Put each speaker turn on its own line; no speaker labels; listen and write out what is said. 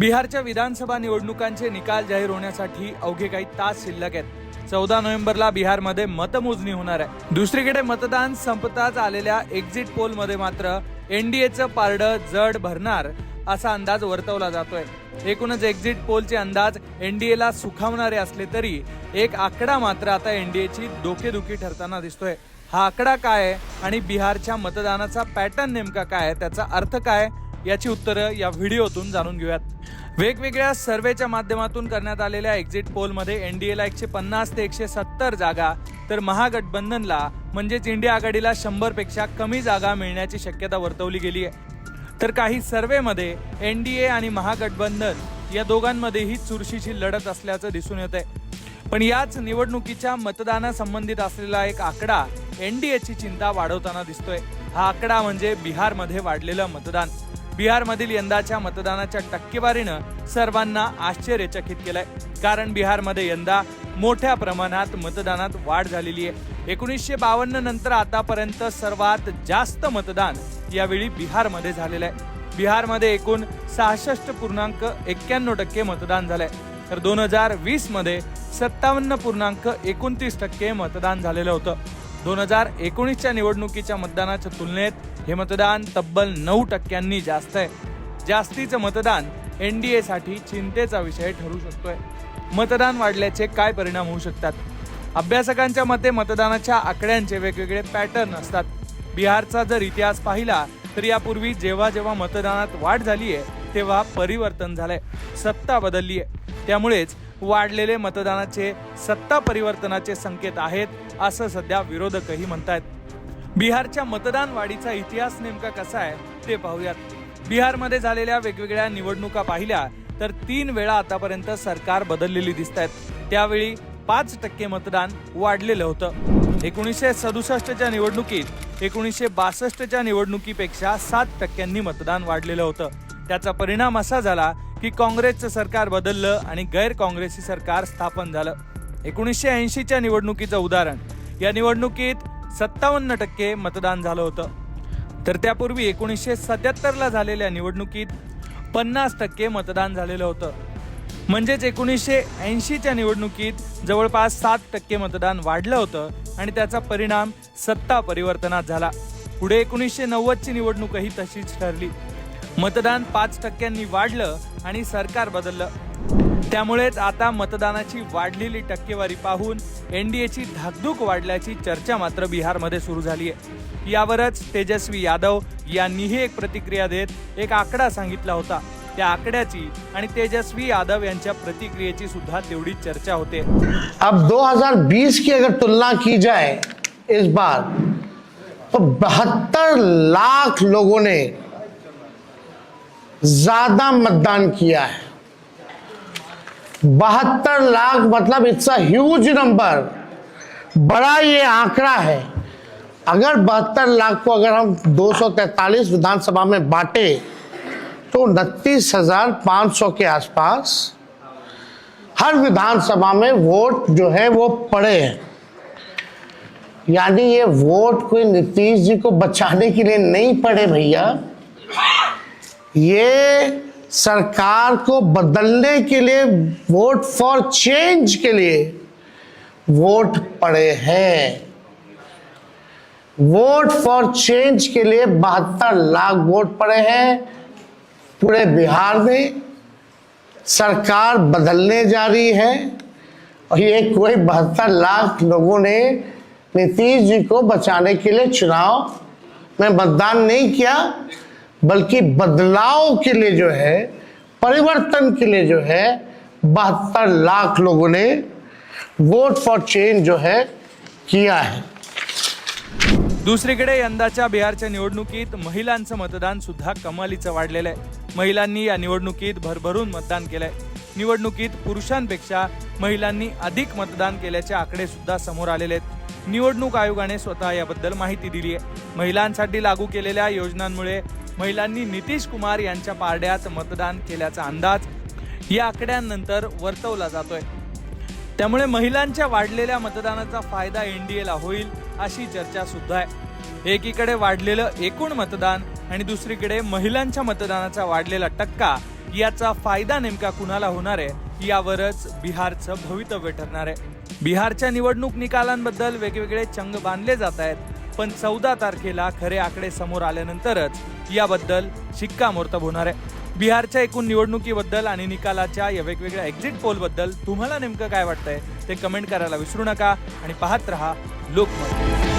बिहारच्या विधानसभा निवडणुकांचे निकाल जाहीर होण्यासाठी अवघे काही तास शिल्लक आहेत. चौदा नोव्हेंबरला बिहारमध्ये मतमोजणी होणार आहे. दुसरीकडे मतदान संपताच आलेल्या एक्झिट पोलमध्ये मात्र एनडीएचं पारडं जड भरणार असा अंदाज वर्तवला जातोय. एकूणच एक्झिट पोलचे अंदाज एनडीएला सुखावणारे असले तरी एक आकडा मात्र आता एनडीएची डोकेदुखी ठरताना दिसतोय. हा आकडा काय आहे आणि बिहारच्या मतदानाचा पॅटर्न नेमका काय आहे? त्याचा अर्थ काय? याची उत्तरं या व्हिडिओतून जाणून घेऊयात. वेगवेगळ्या सर्वेच्या माध्यमातून करण्यात आलेल्या एक्झिट पोलमध्ये एन डी एला एकशे पन्नास ते एकशे सत्तर जागा तर महागठबंधनला म्हणजेच इंडिया आघाडीला शंभरपेक्षा कमी जागा मिळण्याची शक्यता वर्तवली गेली आहे. तर काही सर्वेमध्ये एन डी ए आणि महागठबंधन या दोघांमध्येही चुरशीची लढत असल्याचं दिसून येत आहे. पण याच निवडणुकीच्या मतदानासंबंधित असलेला एक आकडा एन डी एची चिंता वाढवताना दिसतोय. हा आकडा म्हणजे बिहारमध्ये वाढलेलं मतदान. बिहारमधील यंदाच्या मतदानाच्या टक्केवारीनं सर्वांना आश्चर्यचकित केलंय. कारण बिहारमध्ये यंदा मोठ्या प्रमाणात मतदानात वाढ झालेली आहे. एकोणीसशे बावन्न नंतर आतापर्यंत सर्वात जास्त मतदान यावेळी बिहारमध्ये झालेलं आहे. बिहारमध्ये एकूण सहासष्ट पूर्णांक एक्क्याण्णव टक्के मतदान झालंय. तर दोन हजार वीसमध्ये सत्तावन्न पूर्णांक एकोणतीस टक्के मतदान झालेलं होतं. दोन हजार एकोणीसच्या निवडणुकीच्या मतदानाच्या तुलनेत हे मतदान तब्बल नऊ टक्क्यांनी जास्त आहे. जास्तीचं मतदान एन डी एसाठी चिंतेचा विषय ठरू शकतोय. मतदान वाढल्याचे काय परिणाम होऊ शकतात? अभ्यासकांच्या मते मतदानाच्या आकड्यांचे वेगवेगळे पॅटर्न असतात. बिहारचा जर इतिहास पाहिला तर यापूर्वी जेव्हा जेव्हा मतदानात वाढ झाली आहे तेव्हा परिवर्तन झालंय. सत्ता बदलली आहे त्यामुळेच वाढलेले मतदानाचे सत्ता परिवर्तनाचे संकेत आहेत असं सध्या विरोधकही म्हणतायत. बिहारच्या मतदान वाढीचा इतिहास नेमका कसा आहे ते पाहूयात. बिहारमध्ये झालेल्या वेगवेगळ्या निवडणुका पाहिल्या तर तीन वेळा आतापर्यंत सरकार बदललेली दिसत आहेत त्यावेळी पाच टक्के मतदान वाढलेलं होतं. एकोणीसशे सदुसष्टच्या निवडणुकीत एकोणीसशे बासष्टच्या निवडणुकीपेक्षा सात टक्क्यांनी मतदान वाढलेलं होतं. त्याचा परिणाम असा झाला की काँग्रेसचं सरकार बदललं आणि गैर काँग्रेसी सरकार स्थापन झालं. एकोणीसशे ऐंशीच्या निवडणुकीचं उदाहरण. या निवडणुकीत सत्तावन्न टक्के मतदान झालं होतं. तर त्यापूर्वी एकोणीसशे सत्याहत्तरला झालेल्या निवडणुकीत पन्नास टक्के मतदान झालेलं होतं. म्हणजेच एकोणीसशे ऐंशीच्या निवडणुकीत जवळपास सात टक्के मतदान वाढलं होतं आणि त्याचा परिणाम सत्ता परिवर्तनात झाला. पुढे एकोणीसशे नव्वदची निवडणूकही तशीच ठरली. मतदान पाच टक्क्यांनी वाढलं आणि सरकार बदललं. त्यामुळेच आता मतदानाची वाढलेली टक्केवारी पाहून एनडीएची धाकधूक वाढल्याची चर्चा मात्र बिहारमध्ये सुरू झाली आहे. यावरच तेजस्वी यादव यांनीही एक प्रतिक्रिया देत एक आकडा सांगितला होता. त्या आकड्याची आणि तेजस्वी यादव यांच्या प्रतिक्रियेची सुद्धा तेवढी चर्चा होते.
अब 2020 की अगर तुलना की जाए इस बार तो बहत्तर लाख लोगों ने ज्यादा मतदान किया है। बहत्तर लाख मतलब इट्स अ ह्यूज नंबर बड़ा ये आंकड़ा है। अगर बहत्तर लाख को अगर हम 243 विधानसभा में बांटे तो उनतीस हज़ार पाँच सौ के आसपास हर विधानसभा में वोट जो है वो पड़े हैं। यानी ये वोट कोई नीतीश जी को बचाने के लिए नहीं पड़े भैया। ये सरकार को बदलने के लिए वोट फॉर चेंज के लिए वोट पड़े हैं। वोट फॉर चेंज के लिए बहत्तर लाख वोट पड़े हैं। पूरे बिहार में सरकार बदलने जा रही है और ये कोई बहत्तर लाख लोगों ने नीतीश जी को बचाने के लिए चुनाव में मतदान नहीं किया। बल्कि बदलाव के लिए जो है परिवर्तन के लिए जो है बहत्तर लाख लोगों ने वोट फॉर चेंज जो है किया है।
दुसरीकडे यंदाच्या बिहारच्या निवडणुकीत महिलांचं मतदान सुद्धा कमालीचं वाढलेलं आहे. महिलांनी या निवडणुकीत भरभरून मतदान केलंय. निवडणुकीत पुरुषांपेक्षा महिलांनी अधिक मतदान केल्याचे आकडे सुद्धा समोर आलेले आहेत. निवडणूक आयोगाने स्वतः याबद्दल माहिती दिली आहे महिलांसाठी लागू केलेल्या योजनांमुळे महिलांनी नितीश कुमार यांच्या पारड्यात मतदान केल्याचा अंदाज या आकड्यांनंतर वर्तवला जातोय. त्यामुळे महिलांच्या वाढलेल्या मतदानाचा फायदा एनडीएला होईल अशी चर्चा सुद्धा आहे. एकीकडे वाढलेलं एकूण मतदान आणि दुसरीकडे महिलांच्या मतदानाचा वाढलेला टक्का याचा फायदा नेमका कुणाला होणार आहे यावरच बिहारचं भवितव्य ठरणार आहे. बिहारच्या निवडणूक निकालांबद्दल वेगवेगळे चंग बांधले जात आहेत. पण चौदा तारखेला खरे आकडे समोर आल्यानंतरच याबद्दल शिक्कामोर्तब होणार आहे. बिहारच्या एकूण निवडणुकीबद्दल आणि निकालाच्या या वेगवेगळ्या एक्झिट पोलबद्दल तुम्हाला नेमकं काय वाटतंय ते कमेंट करायला विसरू नका आणि पाहत रहा लोकमत.